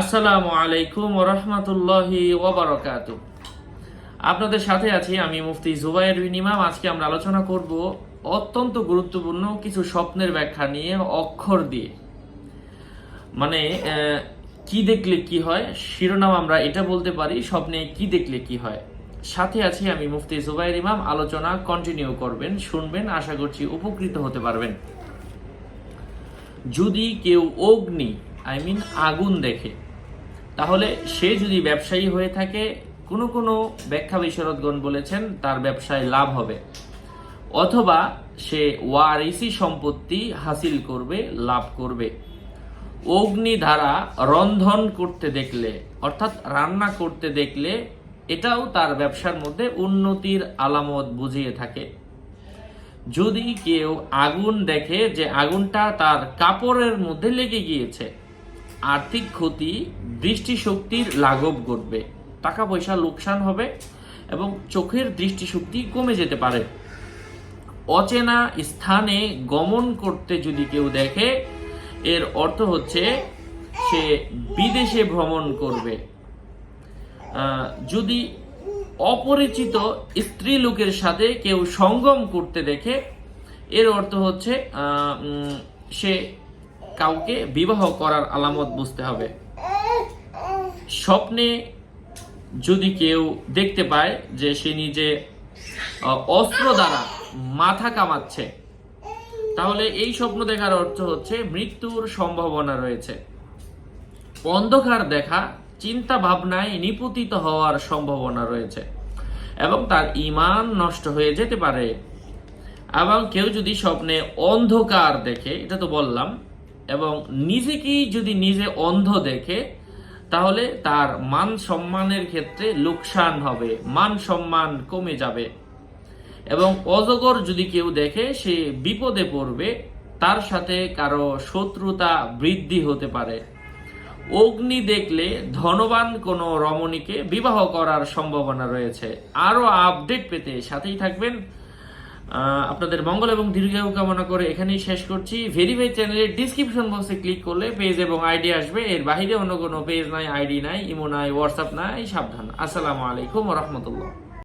আসসালামু আলাইকুম রহমতুল্লাহি ওবরাকাত আপনাদের সাথে আছি আমি মুফতি জুবাইর ইমাম। আজকে আমরা আলোচনা করব অত্যন্ত গুরুত্বপূর্ণ কিছু স্বপ্নের ব্যাখ্যা নিয়ে, অক্ষর দিয়ে। মানে কি দেখলে কি হয়, শিরোনাম আমরা এটা বলতে পারি স্বপ্নে কি দেখলে কি হয়। সাথে আছি আমি মুফতি জুবাইর ইমাম। আলোচনা কন্টিনিউ করবেন, শুনবেন, আশা করছি উপকৃত হতে পারবেন। যদি কেউ অগ্নি আই মিন আগুন দেখে। তাহলে সে যদি ব্যবসায়ী হয়ে থাকে, কোনো কোনো ব্যাখ্যা বিশরদগণ বলেছেন, তার ব্যবসায় লাভ হবে। অথবা সে ওয়ারিসি সম্পত্তি হাসিল করবে, লাভ করবে। অগ্নি দ্বারা রন্ধন করতে দেখলে, অর্থাৎ রান্না করতে দেখলে, এটাও তার ব্যবসার মধ্যে উন্নতির আলামত বুঝিয়ে থাকে। যদি কেউ আগুন দেখে যে আগুনটা তার কাপড়ের মধ্যে লেগে গিয়েছে আর্থিক ক্ষতি, দৃষ্টিশক্তির লাঘব ঘটবে। টাকা পয়সা লোকসান হবে এবং চোখের দৃষ্টিশক্তি কমে যেতে পারে। অচেনা স্থানে গমন করতে যদি কেউ দেখে, এর অর্থ হচ্ছে সে বিদেশে ভ্রমণ করবে। যদি অপরিচিত স্ত্রী লোকের সাথে কেউ সঙ্গম করতে দেখে, এর অর্থ হচ্ছে সে কাউকে বিবাহ করার আলামত বুঝতে হবে। স্বপ্নে যদি কেউ দেখতে পায় যে সে নিজে অস্ত্র দ্বারা মাথা কামাচ্ছে, তাহলে এই স্বপ্ন দেখার অর্থ হচ্ছে মৃত্যুর সম্ভাবনা রয়েছে। অন্ধকার দেখা চিন্তা ভাবনায় নিপতিত হওয়ার সম্ভাবনা রয়েছে এবং তার ইমান নষ্ট হয়ে যেতে পারে। এবং কেউ যদি স্বপ্নে অন্ধকার দেখে, এটা তো বললাম এবং নিজেকেই যদি নিজে অন্ধ দেখে, তাহলে তার মান সম্মানের ক্ষেত্রে লোকসান হবে, মান সম্মান কমে যাবে। এবং অজগর যদি কেউ দেখে, সে বিপদে পড়বে, তার সাথে কারও শত্রুতা বৃদ্ধি হতে পারে। অগ্নি দেখলে ধনবান কোনো রমণীকে বিবাহ করার সম্ভাবনা রয়েছে। আরও আপডেট পেতে সাথেই থাকবেন। আপনাদের মঙ্গল এবং দীর্ঘায়ু কামনা করে এখানেই শেষ করছি। ভেরিফাই চ্যানেলের ডিসক্রিপশন বক্সে ক্লিক করলে পেজ এবং আইডি আসবে। এর বাইরে অন্য কোনো পেজ নাই আইডি নাই ইমো নাই হোয়াটসঅ্যাপ নাই, সাবধান। আসসালামু আলাইকুম রহমতুল্লাহ।